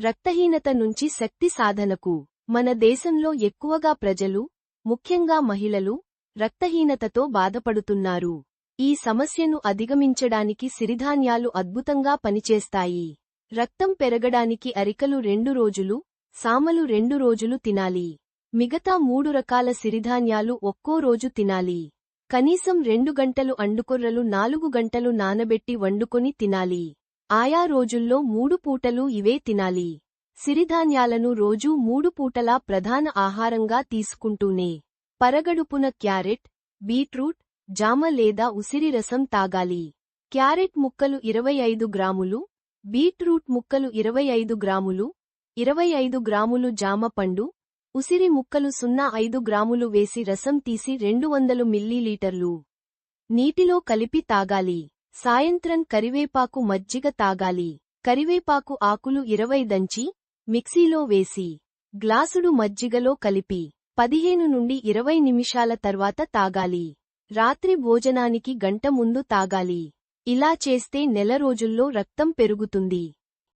రక్తహీనత నుంచి శక్తి సాధనకు. మన దేశంలో ఎక్కువగా ప్రజలు ముఖ్యంగా మహిళలు రక్తహీనతతో బాధపడుతున్నారు. ఈ సమస్యను అధిగమించడానికి సిరిధాన్యాలు అద్భుతంగా పనిచేస్తాయి. రక్తం పెరగడానికి అరికలు రెండు రోజులు సామలు రెండు రోజులు తినాలి. మిగతా మూడు రకాల సిరిధాన్యాలు ఒక్కో రోజు తినాలి. కనీసం రెండు గంటలు అండుకొర్రలు నాలుగు గంటలు నానబెట్టి వండుకొని తినాలి. ఆయా రోజుల్లో మూడు పూటలు ఇవే తినాలి. సిరిధాన్యాలను రోజూ మూడు పూటలా ప్రధాన ఆహారంగా తీసుకుంటూనే. పరగడుపున క్యారెట్ బీట్రూట్ జామ లేదా ఉసిరి రసం తాగాలి. క్యారెట్ ముక్కలు ఇరవై ఐదు గ్రాములు బీట్రూట్ ముక్కలు ఇరవై ఐదు గ్రాములు ఇరవై ఐదు గ్రాములు జామ పండు ఉసిరి ముక్కలు సున్నా ఐదు గ్రాములు వేసి రసం తీసి రెండు వందలు మిల్లీలీటర్లు నీటిలో కలిపి తాగాలి. సాయంత్రం కరివేపాకు మజ్జిగ తాగాలి. కరివేపాకు ఆకులు ఇరవై దంచి మిక్సీలో వేసి గ్లాసుడు మజ్జిగలో కలిపి పదిహేను నుండి ఇరవై నిమిషాల తర్వాత తాగాలి. రాత్రి భోజనానికి గంట ముందు తాగాలి. ఇలా చేస్తే నెల రోజుల్లో రక్తం పెరుగుతుంది.